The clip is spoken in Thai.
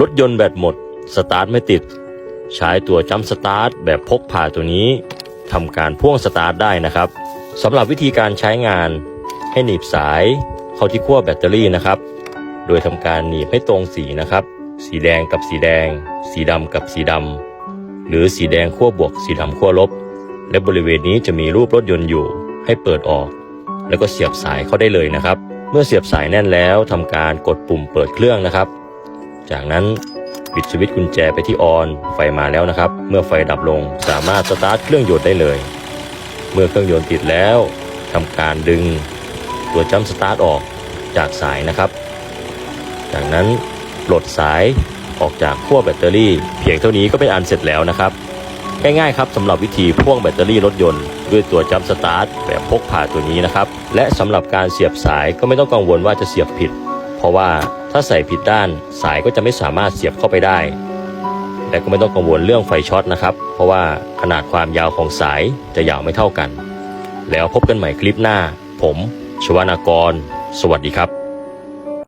รถยนต์แบตหมด สตาร์ทไม่ติด ใช้ตัวจัมสตาร์ทแบบพกพาตัวนี้ทำการพ่วงสตาร์ทได้นะครับสำหรับวิธีการใช้งาน ให้หนีบสายเข้าที่ขั้วแบตเตอรี่นะครับ โดยทำการหนีบให้ตรงสีนะครับ สีแดงกับสีแดง สีดำกับสีดำหรือสีแดงขั้วบวก สีดำขั้วลบ และบริเวณนี้จะมีรูปรถยนต์อยู่ ให้เปิดออก แล้วก็เสียบสายเข้าได้เลยนะครับ เมื่อเสียบสายแน่นแล้วทำการกดปุ่มเปิดเครื่องนะครับ จากนั้นบิดสวิตช์กุญแจไปที่ออนไฟมาแล้วนะครับ เมื่อไฟดับลงสามารถสตาร์ทเครื่องยนต์ได้เลย เมื่อเครื่องยนต์ติดแล้วทำการดึงตัวจัมสตาร์ทออกจากสายนะครับ จากนั้นปลดสายออกจากขั้วแบตเตอรี่ เพียงเท่านี้ก็เป็นอันเสร็จแล้วนะครับ ง่ายๆครับสำหรับวิธีพ่วงแบตเตอรี่รถยนต์ด้วยตัวจัมสตาร์ทแบบพกพาตัวนี้นะครับ และสำหรับการเสียบสายก็ไม่ต้องกังวลว่าจะเสียบผิด เพราะว่า ถ้าใส่ผิดด้านสายก็จะไม่สามารถเสียบเข้าไปได้ แต่ก็ไม่ต้องกังวลเรื่องไฟช็อตนะครับ เพราะว่าขนาดความยาวของสายจะยาวไม่เท่ากัน แล้วพบกันใหม่คลิปหน้า ผม ชวนากร สวัสดีครับ